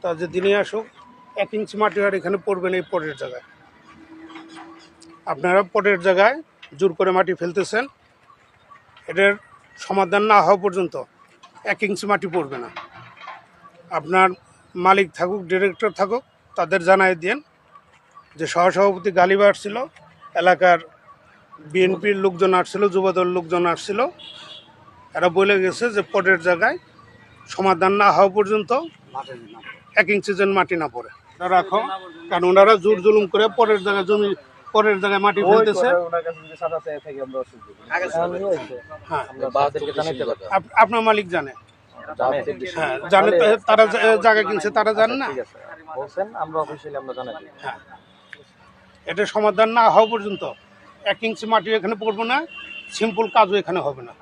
তা যে দিনই আসুক, এক ইঞ্চি মাটি আর এখানে পড়বেন এই পটের জায়গায়। আপনারা পটের জায়গায় জোর করে মাটি ফেলতেছেন, এটার সমাধান না হওয়া পর্যন্ত এক ইঞ্চি মাটি পড়বে না। আপনার মালিক থাকুক, ডিরেক্টর থাকুক, তাদের জানাই দিন যে সহসভাপতি গালিবা আসছিল, এলাকার বিএনপির লোকজন আসছিল, যুবদল লোকজন আসছিল, এরা বলে গেছে যে পটের জায়গায় সমাধান না হওয়া পর্যন্ত এক ইঞ্চি যেন মাটি না পড়ে। রাখো কারণ ওনারা জোর জুলুম করে পরের জায়গায় জমি পরের জায়গায় মাটি ফেলতেছে। হ্যাঁ আপনার মালিক জানে? হ্যাঁ জানে তারা জায়গা কিনছে তারা জানে না? বলছেন আমরা অফিসিয়ালি আমরা জানাই দিই। হ্যাঁ। এটা সমাধান না হওয়া পর্যন্ত এক ইঞ্চি মাটি এখানে পড়ব না। সিম্পল কাজও এখানে হবে না।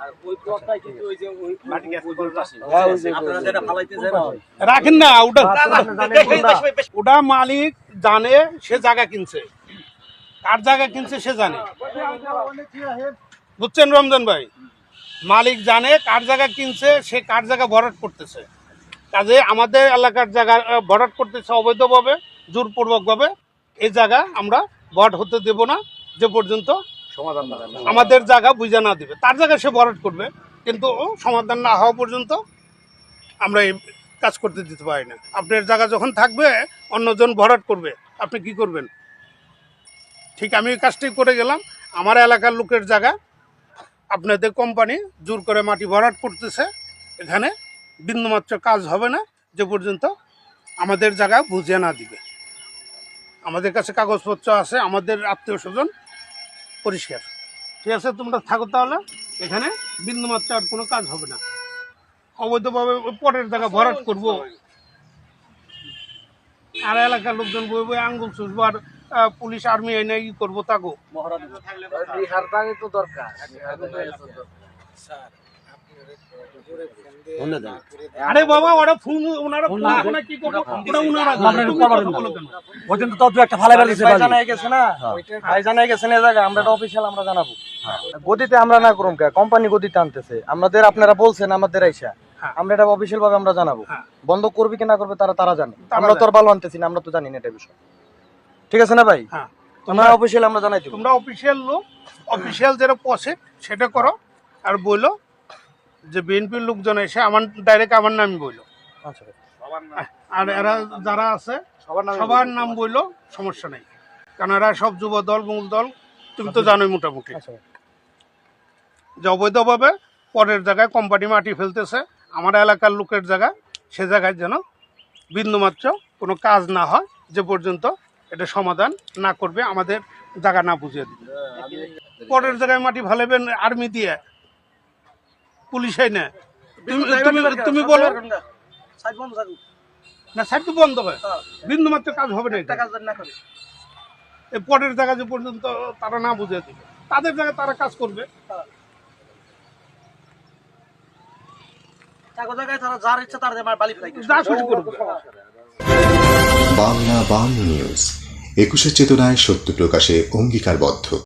রাখেন না ওটা ওটা মালিক জানে সে জায়গা কিনছে। কার জায়গা কিনছে সে জানে। বুঝছেন রমজান ভাই? মালিক জানে কার জায়গা কিনছে সে কার জায়গা ভরাট করতেছে। কাজে আমাদের এলাকার জায়গা ভরাট করতেছে অবৈধভাবে জোরপূর্বকভাবে। এই জায়গা আমরা ভরাট হতে দেব না যে পর্যন্ত আমাদের জায়গা বুঝে না দিবে। তার জায়গা সে ভরাট করবে, কিন্তু সমাধান না হওয়া পর্যন্ত আমরা এই কাজ করতে দিতে পারি না। আপনার জায়গা যখন থাকবে, অন্যজন ভরাট করবে, আপনি কি করবেন? ঠিক আমি এই কাজটাই করে গেলাম। আমার এলাকার লোকের জায়গা, আপনাদের কোম্পানি জোর করে মাটি ভরাট করতেছে। এখানে বিন্দুমাত্র কাজ হবে না, যে পর্যন্ত আমাদের জায়গা বুঝে না দিবে। আমাদের কাছে কাগজপত্র আছে, আমাদের আত্মীয় স্বজন পরিষ্কার। ঠিক আছে তোমরা থাকো তাহলে। এখানে বিন্দুমাত্র আর কোনো কাজ হবে না। অবৈধভাবে পরের জায়গা ভরাট করব। আর এলাকার লোকজন বই বই আঙ্গুল চুষবো আর পুলিশ আর্মি এনে ই করব তাকো তো দরকার। আরে বাবা ওরা ফোন ওনারা ফোন করে কি করব? ওরা ওনারা তুমি কথা বলো কেন? ওইদিন তো তুই একটা ফালাই ফেলিস ভাই জানাই গেছে না? ভাই জানাই গেছে না জায়গা আমরা অফিসিয়াল আমরা জানাব। গদিতে আমরা না করুম কে? কোম্পানি গদিতে আনতেছে। আমাদের আপনারা বলছেন আমাদের আইসা। হ্যাঁ। আমরা এটা অফিসিয়াল ভাবে আমরা জানাব। হ্যাঁ। বন্ধ করবে কি না করবে তারা তারা জানে। আমরা তো আর ভালো আনতেছি না আমরা তো জানি না এটা বিষয়। ঠিক আছে না ভাই? হ্যাঁ। আমরা অফিসিয়াল আমরা জানাই তোমরা অফিসিয়াল লোক অফিসিয়াল যেটা পসে সেটা করো আর বলল যে বিএনপির লোকজন এসে আমার ডাইরেক্ট আমার নাম বলল আচ্ছা। আর এরা যারা আছে সবার নাম বলল সমস্যা নেই। কারণ এরা সব যুব দল মূল দল তুমি তো জানোই মোটামুটি। আচ্ছা। যে অবৈধভাবে পরের জায়গায় কোম্পানি মাটি ফেলতেছে আমার এলাকার লোকের জায়গা সে জায়গায় যেন বিন্দুমাত্র কোনো কাজ না হয় যে পর্যন্ত এটা সমাধান না করবে আমাদের জায়গা না বুঝিয়ে দিবে। পরের জায়গায় মাটি ফেলেবেন আর্মি দিয়ে পুলিশে না। তুমি তুমি তুমি বলো। না সাইড তো বন্ধ হয়। বিন্দুমাত্র কাজ হবে না। এই পরের জায়গা যে পর্যন্ত তারা না বুঝিয়ে দিবে তাদের জায়গায় তারা কাজ করবে। যা খুশি করবে বাংলা বাংলা নিউজ একুশের চেতনায় সত্য প্রকাশে অঙ্গীকারবদ্ধ।